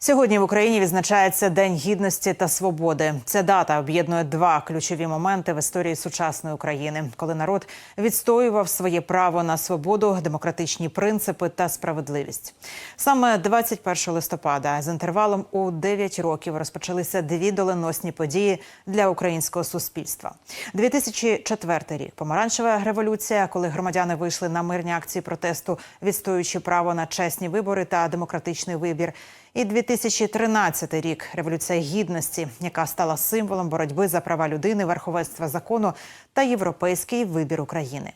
Сьогодні в Україні відзначається День гідності та свободи. Ця дата об'єднує два ключові моменти в історії сучасної України, коли народ відстоював своє право на свободу, демократичні принципи та справедливість. Саме 21 листопада з інтервалом у 9 років розпочалися дві доленосні події для українського суспільства. 2004 рік помаранчева революція, коли громадяни вийшли на мирні акції протесту, відстоюючи право на чесні вибори та демократичний вибір. І 2013 рік революція гідності, яка стала символом боротьби за права людини, верховенства закону та європейський вибір України.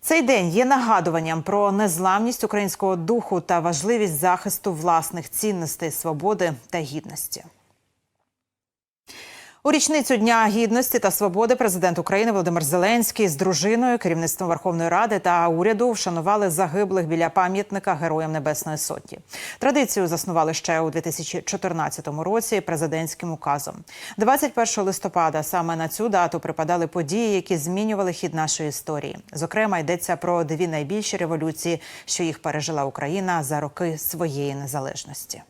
Цей день є нагадуванням про незламність українського духу та важливість захисту власних цінностей, свободи та гідності. У річницю Дня гідності та свободи президент України Володимир Зеленський з дружиною, керівництвом Верховної Ради та уряду вшанували загиблих біля пам'ятника Героям Небесної Сотні. Традицію заснували ще у 2014 році президентським указом. 21 листопада саме на цю дату припадали події, які змінювали хід нашої історії. Зокрема, йдеться про дві найбільші революції, що їх пережила Україна за роки своєї незалежності.